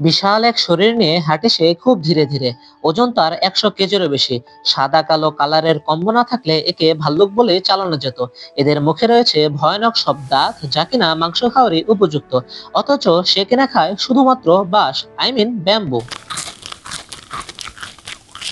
বিশাল এক শরীর নিয়ে হাঁটে সে খুব ধীরে ধীরে। ওজন তার একশো কেজিরও বেশি। সাদা কালো কালারের কম্ব না থাকলে একে ভাল্লুক বলে চালানো যেত। এদের মুখে রয়েছে ভয়ানক সব দাঁত যা কিনা মাংস খাওয়ারই উপযুক্ত। অথচ সে কিনা খায় শুধুমাত্র বাস আই মিন ব্যাম্বু।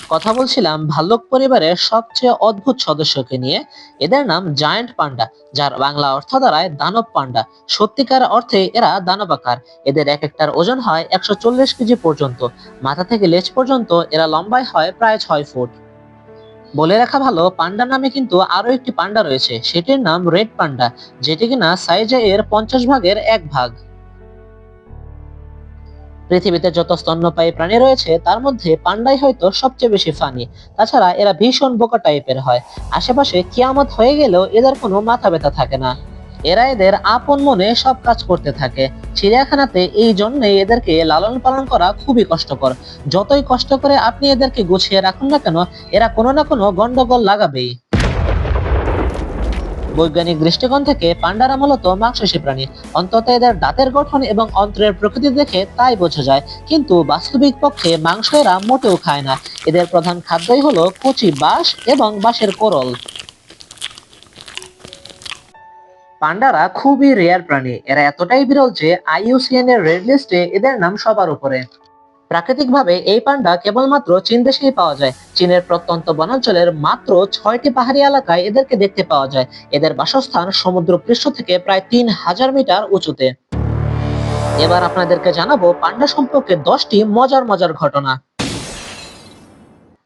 কথা বলছিলাম ভাল্লুক পরিবারের সবচেয়ে অদ্ভুত সদস্যকে নিয়ে। এদের নাম জায়ান্ট পান্ডা, যার বাংলা অর্থ দাঁড়ায় দানব পান্ডা। সত্যিকার অর্থে এরা দানবাকার। এদের এক একটার ওজন হয় একশো চল্লিশ কেজি পর্যন্ত। মাথা থেকে লেজ পর্যন্ত এরা লম্বায় হয় প্রায় ছয় ফুট। বলে রাখা ভালো পান্ডা নামে কিন্তু আরও একটি পান্ডা রয়েছে। সেটির নাম রেড পান্ডা, যেটি কিনা সাইজে এর পঞ্চাশ ভাগের এক ভাগ। পৃথিবীতে যত স্তন্যপায়ী প্রাণী রয়েছে, তার মধ্যে পান্ডাই হয়তো সবচেয়ে বেশি ফানি তাছাড়া এরা ভীষণ বোকা টাইপের হয়। আশেপাশে কিয়ামত হয়ে গেলেও এদের কোনো মাথা ব্যথা থাকে না। এরা এদের আপন মনে সব কাজ করতে থাকে। চিড়িয়াখানাতে এই জন্যই এদেরকে লালন পালন করা খুবই কষ্টকর। যতই কষ্ট করে আপনি এদেরকে গুছিয়ে রাখুন না কেন, এরা কোনো না কোনো গন্ডগোল লাগাবেই। বৈজ্ঞানিক দৃষ্টিকোণ থেকে পান্ডারা মূলত মাংসাশী প্রাণী। অন্তত এদের দাঁতের গঠন এবং অন্ত্রের প্রকৃতি দেখে তাই বোঝা যায়, কিন্তু বাস্তবিক পক্ষে মাংস এরা মোটেও খায় না। এদের প্রধান খাদ্যই হলো কচি বাঁশ এবং বাঁশের কোরল। পান্ডারা খুবই রেয়ার প্রাণী। এরা এতটাই বিরল যে আইইউসিএন এর রেড লিস্টে এদের নাম সবার উপরে। প্রাকৃতিকভাবে এই পান্ডা কেবলমাত্র চীন দেশেই পাওয়া যায়। চীনের প্রত্যন্ত বনাঞ্চলের মাত্র ছয়টি পাহাড়ি এলাকায় এদেরকে দেখতে পাওয়া যায়। এদের বাসস্থান সমুদ্র পৃষ্ঠ থেকে প্রায় তিন হাজার মিটার উঁচুতে। এবার আপনাদেরকে জানাব পান্ডা সম্পর্কে দশটি মজার মজার ঘটনা।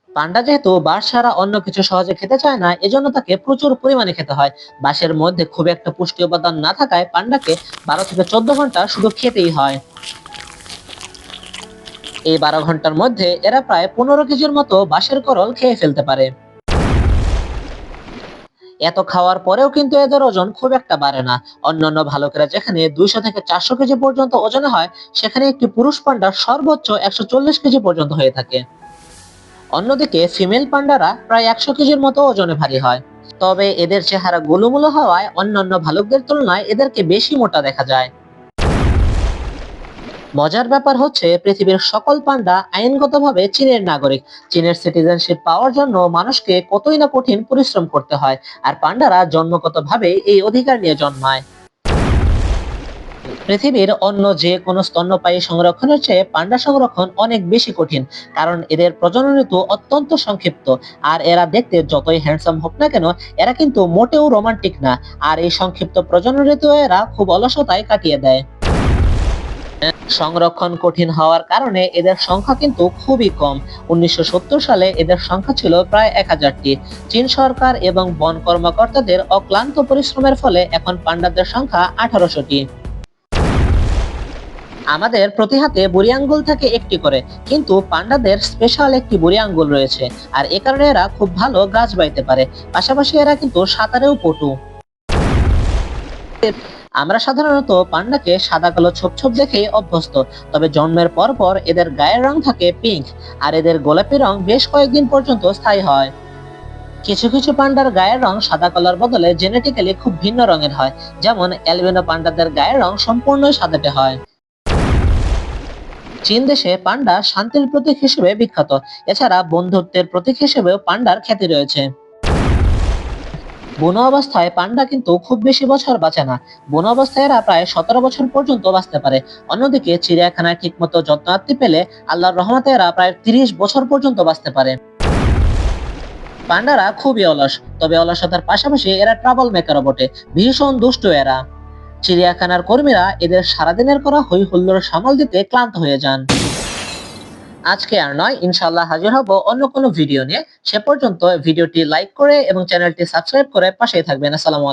পান্ডা যেহেতু বাঁশ ছাড়া অন্য কিছু সহজে খেতে চায় না, এজন্য তাকে প্রচুর পরিমাণে খেতে হয়। বাঁশের মধ্যে খুব একটা পুষ্টি উপাদান না থাকায় পান্ডাকে বারো থেকে চোদ্দ ঘণ্টা শুধু খেতেই হয়। এই বারো ঘণ্টার মধ্যে এরা প্রায় পনেরো কেজির মতো বাঁশের করল খেয়ে ফেলতে পারে। এত খাওয়ার পরেও কিন্তু এদের ওজন খুব একটা বাড়ে না। অন্যান্য ভালুকেরা যেখানে দুইশো থেকে চারশো কেজি পর্যন্ত ওজনে হয়, সেখানে একটি পুরুষ পান্ডার সর্বোচ্চ একশো চল্লিশ কেজি পর্যন্ত হয়ে থাকে। অন্যদিকে ফিমেল পান্ডারা প্রায় একশো কেজির মতো ওজনে ভারী হয়। তবে এদের চেহারা গোলুমুলো হওয়ায় অন্যান্য ভালুকদের তুলনায় এদেরকে বেশি মোটা দেখা যায়। মজার ব্যাপার হচ্ছে, পৃথিবীর সকল পান্ডা আইনগতভাবে চীনের নাগরিক। চীনের সিটিজেনশিপ পাওয়ার জন্য মানুষকে কতই না কঠিন পরিশ্রম করতে হয়, আর পান্ডারা জন্মগতভাবে এই অধিকার নিয়ে জন্মায়। পৃথিবীর অন্য যে কোনো স্তন্যপায়ী সংরক্ষণের চেয়ে পান্ডা সংরক্ষণ অনেক বেশি কঠিন, কারণ এদের প্রজনন ঋতু অত্যন্ত সংক্ষিপ্ত, আর এরা দেখতে যতই হ্যান্ডসাম হোক না কেন, এরা কিন্তু মোটেও রোমান্টিক না, আর এই সংক্ষিপ্ত প্রজনন ঋতু এরা খুব অলসতায় কাটিয়ে দেয়। সংরক্ষণ কঠিন হওয়ার কারণে এদের সংখ্যা কিন্তু খুবই কম। উনিশশো সালে এদের সংখ্যা ছিল প্রায় এক হাজারটি। চীন সরকার এবং বন কর্মকর্তাদের অক্লান্ত পরিশ্রমের ফলে এখন পান্ডাদের সংখ্যা আঠারোশোটি। আমাদের প্রতি হাতে বুড়ি আঙ্গুল থাকে একটি করে, কিন্তু পান্ডাদের স্পেশাল একটি বুড়ি আঙ্গুল রয়েছে, আর এ কারণে এরা খুব ভালো গাছ বাইতে পারে। পাশাপাশি এরা কিন্তু সাঁতারেও পটু। আমরা সাধারণত পান্ডাকে সাদা কালো ছোপ ছোপ দেখেই অভ্যস্ত, তবে জন্মের পর পর এদের গায়ের রং থাকে পিঙ্ক আর এদের গোলাপি রং বেশ কয়েকদিন পর্যন্ত স্থায়ী হয়। কিছু কিছু পান্ডার গায়ের রং সাদা কালার বদলে জেনেটিক্যালি খুব ভিন্ন রঙের হয়, যেমন অ্যালবিনো পান্ডাদের গায়ের রং সম্পূর্ণই সাদাটে হয়। চীন দেশে পান্ডা শান্তির প্রতীক হিসেবে বিখ্যাত, এছাড়া বন্ধুত্বের প্রতীক হিসেবেও পান্ডার খ্যাতি রয়েছে। বুনো অবস্থায় পান্ডা কিন্তু খুব বেশি বছর বাঁচে না। বুনো অবস্থায় এরা প্রায় সতেরো বছর পর্যন্ত বাঁচতে পারে। অন্যদিকে চিড়িয়াখানায় ঠিকমতো যত্নার্থী পেলে আল্লাহর রহমতে এরা প্রায় তিরিশ বছর পর্যন্ত বাঁচতে পারে। পান্ডারা খুবই অলস, তবে অলসতার পাশাপাশি এরা ট্রাবল মেকারও বটে, ভীষণ দুষ্ট এরা। চিড়িয়াখানার কর্মীরা এদের সারাদিনের করা হই হুল্লোড় সামাল দিতে ক্লান্ত হয়ে যান। আজকে আর নয় ইনশাল্লাহ হাজির হব অন্য কোনো ভিডিও নিয়ে। সে পর্যন্ত ভিডিওটি লাইক করে এবং চ্যানেলটি সাবস্ক্রাইব করে পাশেই থাকবেন। আসসালামু আলাইকুম।